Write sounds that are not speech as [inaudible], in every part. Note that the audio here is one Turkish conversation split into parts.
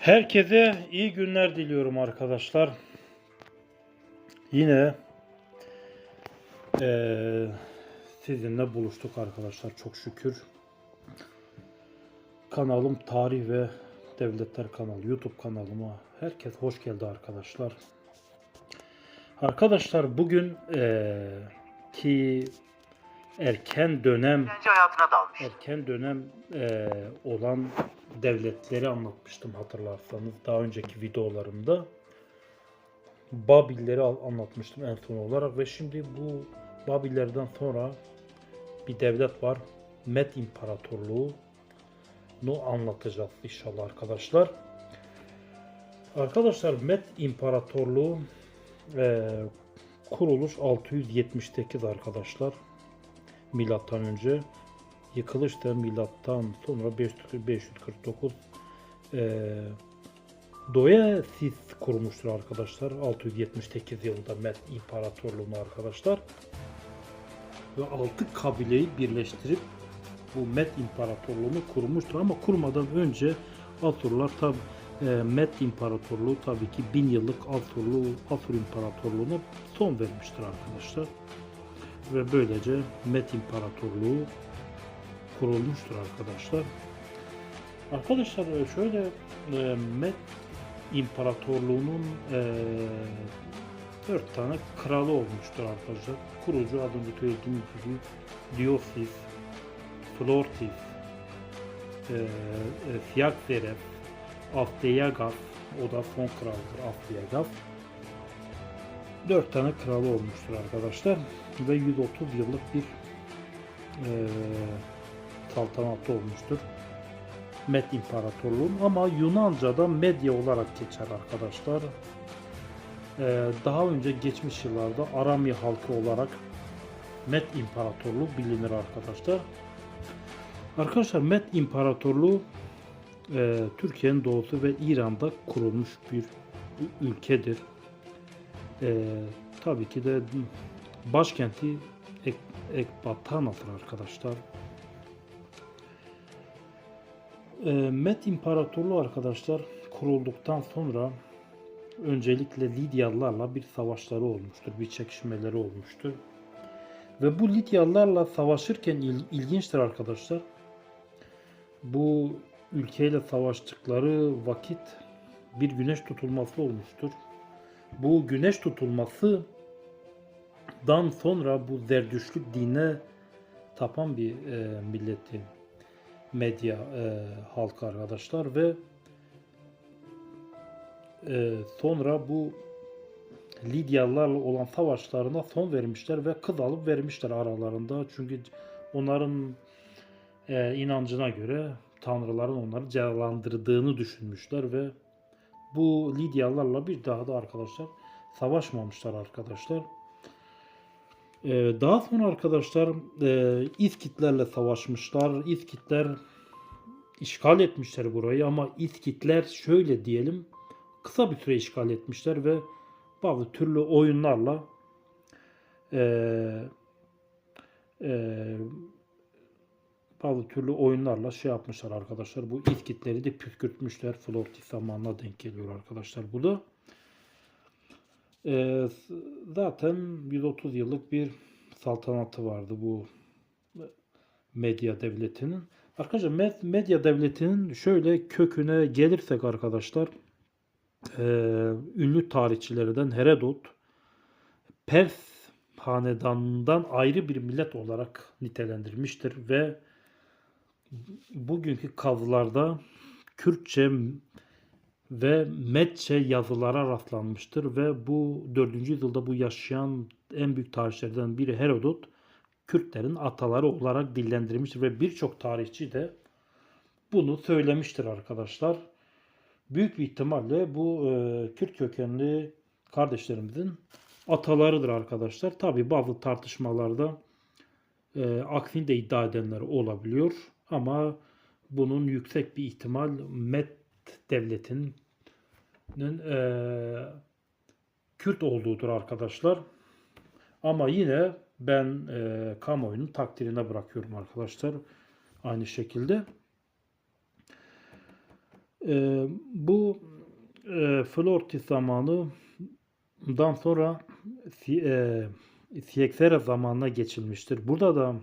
Herkese iyi günler diliyorum arkadaşlar. Yine eee, sizinle buluştuk arkadaşlar çok şükür. Kanalım Tarih ve Devletler kanalı YouTube kanalıma herkes hoş geldi arkadaşlar. Arkadaşlar bugün eee, ki erken dönem hayatına dalmış. erken dönem eee, olan devletleri anlatmıştım hatırlarsanız daha önceki videolarımda. Babilleri anlatmıştım en son olarak ve şimdi bu Babillerden sonra bir devlet var. Med İmparatorluğu. Nu anlatacağız inşallah arkadaşlar. Arkadaşlar Med İmparatorluğu eee, kuruluş 678 arkadaşlar. Milattan önce. Yıkılış da milattan sonra 500 549 eee Doesis kurmuştur arkadaşlar. 678 yılında Med İmparatorluğunu arkadaşlar. Ve 6 kabileyi birleştirip bu Med İmparatorluğunu kurmuştur. Ama kurmadan önce Asurlar tabi Med İmparatorluğu tabii ki bin yıllık Asurlu Asur İmparatorluğu'na son vermiştir arkadaşlar ve böylece Met İmparatorluğu kurulmuştur arkadaşlar. Arkadaşlar e, şöyle e, Met İmparatorluğu'nun e, dört tane kralı olmuştur arkadaşlar. Kurucu adını söylediğim gibi Diofif, Flortif, e, e, Fiyakveref, Afdeyagaf, o da fon kraldır Afdeyagaf. 4 tane kralı olmuştur arkadaşlar ve 130 yıllık bir e, saltanatı olmuştur. Med İmparatorluğu ama Yunanca'da Medya olarak geçer arkadaşlar. E, daha önce geçmiş yıllarda Arami halkı olarak Med İmparatorluğu bilinir arkadaşlar. Arkadaşlar Med İmparatorluğu e, Türkiye'nin doğusu ve İran'da kurulmuş bir ülkedir. E, tabii ki de başkenti Ek, Ekbatana'dır arkadaşlar. E, Met İmparatorluğu arkadaşlar kurulduktan sonra öncelikle Lidyalılarla bir savaşları olmuştur, bir çekişmeleri olmuştur. Ve bu Lidyalılarla savaşırken il- ilginçtir arkadaşlar. Bu ülkeyle savaştıkları vakit bir güneş tutulması olmuştur. Bu güneş tutulması dan sonra bu zerdüşlük dine tapan bir e, milleti medya e, halkı arkadaşlar ve e, sonra bu Lidyalılarla olan savaşlarına son vermişler ve kız alıp vermişler aralarında. Çünkü onların e, inancına göre tanrıların onları cezalandırdığını düşünmüşler ve bu Lidyalılarla bir daha da arkadaşlar savaşmamışlar arkadaşlar. E, daha sonra arkadaşlar e, İskitlerle savaşmışlar. İskitler işgal etmişler burayı ama İskitler şöyle diyelim kısa bir süre işgal etmişler ve bazı türlü oyunlarla eee eee, bazı türlü oyunlarla şey yapmışlar arkadaşlar. Bu İskitleri de püskürtmüşler. Flortis zamanına denk geliyor arkadaşlar bu da. S- zaten 130 yıllık bir saltanatı vardı bu medya devletinin. Arkadaşlar med- medya devletinin şöyle köküne gelirsek arkadaşlar eee, ünlü tarihçilerden Herodot Pers hanedanından ayrı bir millet olarak nitelendirmiştir ve bugünkü kazılarda Kürtçe ve Medçe yazılara rastlanmıştır ve bu 4. yüzyılda bu yaşayan en büyük tarihçilerden biri Herodot Kürtlerin ataları olarak dillendirmiştir ve birçok tarihçi de bunu söylemiştir arkadaşlar. Büyük bir ihtimalle bu e, Kürt kökenli kardeşlerimizin atalarıdır arkadaşlar. Tabi bazı tartışmalarda e, aksini de iddia edenler olabiliyor ama bunun yüksek bir ihtimal Med devletinin e, Kürt olduğudur arkadaşlar. Ama yine ben e, kamuoyunun takdirine bırakıyorum arkadaşlar. Aynı şekilde. Ee, bu e, Florti zamanından sonra e, Siyeksera zamanına geçilmiştir. Burada da e,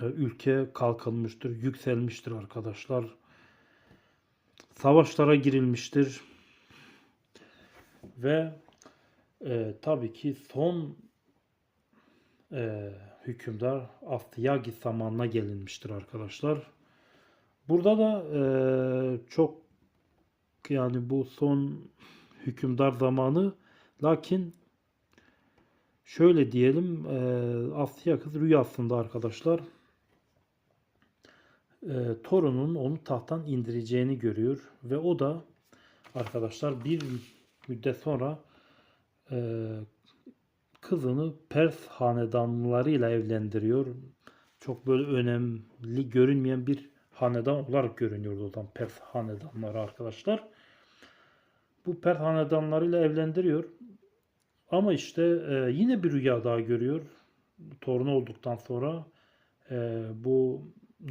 ülke kalkınmıştır, yükselmiştir arkadaşlar. Savaşlara girilmiştir. Ve e, tabii ki son e, hükümdar Astyagis zamanına gelinmiştir arkadaşlar. Burada da e, çok yani bu son hükümdar zamanı lakin şöyle diyelim e, Astyagis rüyasında arkadaşlar e, torunun onu tahttan indireceğini görüyor ve o da arkadaşlar bir müddet sonra e, kızını Pers hanedanlarıyla evlendiriyor. Çok böyle önemli görünmeyen bir hanedan olarak görünüyordu o zaman Pers hanedanları arkadaşlar. Bu Pers hanedanlarıyla evlendiriyor. Ama işte e, yine bir rüya daha görüyor. Torunu olduktan sonra e, bu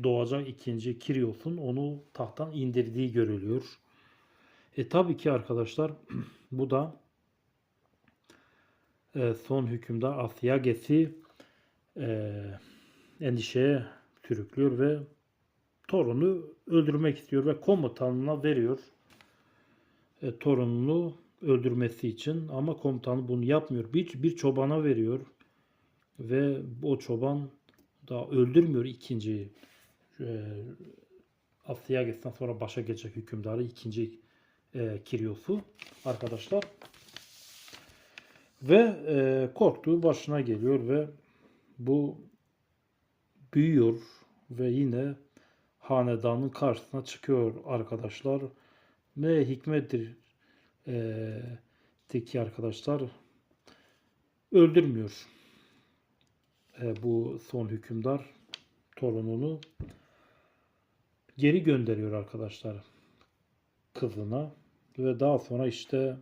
doğacak ikinci Kirios'un onu tahttan indirdiği görülüyor. E tabii ki arkadaşlar [clears throat] bu da e, son hükümdar Asyages'i e, endişeye sürüklüyor ve torunu öldürmek istiyor ve komutanına veriyor e, torununu öldürmesi için ama komutanı bunu yapmıyor. Bir, bir çobana veriyor ve o çoban da öldürmüyor ikinci e, Asyages'ten sonra başa geçecek hükümdarı ikinci e, Kirios'u arkadaşlar. Ve e, korktuğu başına geliyor ve bu büyüyor ve yine hanedanın karşısına çıkıyor arkadaşlar. Ne hikmettir e, teki arkadaşlar öldürmüyor e, bu son hükümdar torununu geri gönderiyor arkadaşlar kızına ve daha sonra işte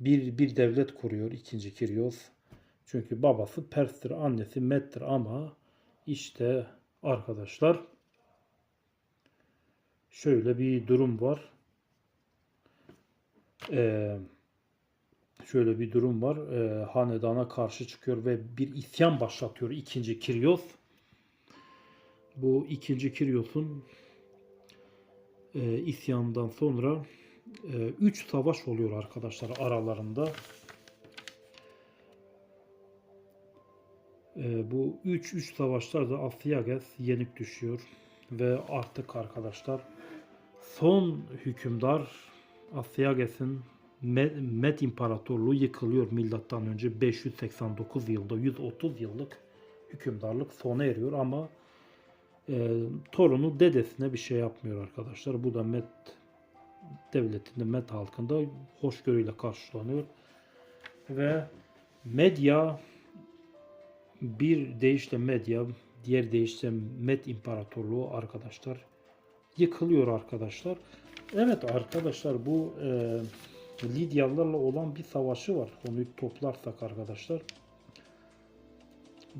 bir bir devlet kuruyor ikinci Kiryos. Çünkü babası Pers'tir, annesi Med'dir ama işte arkadaşlar şöyle bir durum var. Ee, şöyle bir durum var. Ee, hanedana karşı çıkıyor ve bir isyan başlatıyor ikinci Kiryos. Bu ikinci Kiryos'un e, isyandan sonra 3 savaş oluyor arkadaşlar aralarında. E, bu 3 3 savaşlarda Asyages yenik düşüyor ve artık arkadaşlar son hükümdar Asyages'in Med, Med İmparatorluğu yıkılıyor milattan önce 589 yılda 130 yıllık hükümdarlık sona eriyor ama e, torunu dedesine bir şey yapmıyor arkadaşlar. Bu da Med devletinde, Med halkında hoşgörüyle karşılanıyor. Ve medya bir deyişle medya, diğer deyişle Med İmparatorluğu arkadaşlar yıkılıyor arkadaşlar. Evet arkadaşlar bu e, Lidyalılarla olan bir savaşı var. Onu toplarsak arkadaşlar.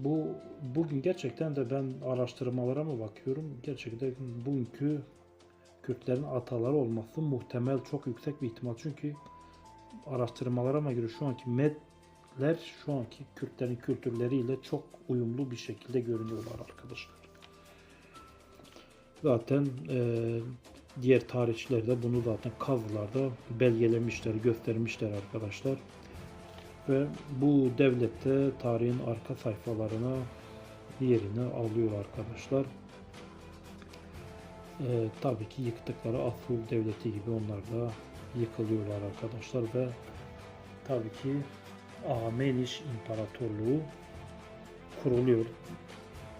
Bu bugün gerçekten de ben araştırmalara mı bakıyorum? Gerçekten bugünkü Kürtlerin ataları olması muhtemel çok yüksek bir ihtimal. Çünkü araştırmalara göre şu anki Medler şu anki Kürtlerin kültürleriyle çok uyumlu bir şekilde görünüyorlar arkadaşlar. Zaten e, diğer tarihçiler de bunu zaten kazılarda belgelemişler, göstermişler arkadaşlar. Ve bu devlette tarihin arka sayfalarına yerini alıyor arkadaşlar. Ee, tabii ki yıktıkları Asul devleti gibi onlar da yıkılıyorlar arkadaşlar ve tabii ki Ameniş İmparatorluğu kuruluyor.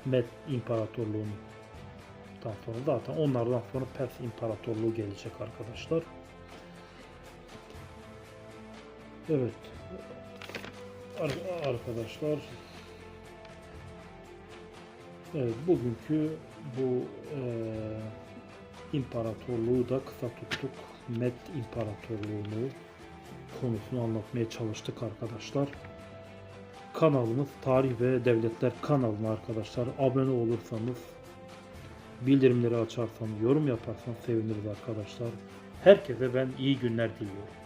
Med İmparatorluğu'ndan sonra zaten onlardan sonra Pers İmparatorluğu gelecek arkadaşlar. Evet. Ar- arkadaşlar Evet, bugünkü bu e, imparatorluğu da kısa tuttuk. Med İmparatorluğunu konusunu anlatmaya çalıştık arkadaşlar. Kanalımız Tarih ve Devletler kanalına arkadaşlar abone olursanız bildirimleri açarsan, yorum yaparsan seviniriz arkadaşlar. Herkese ben iyi günler diliyorum.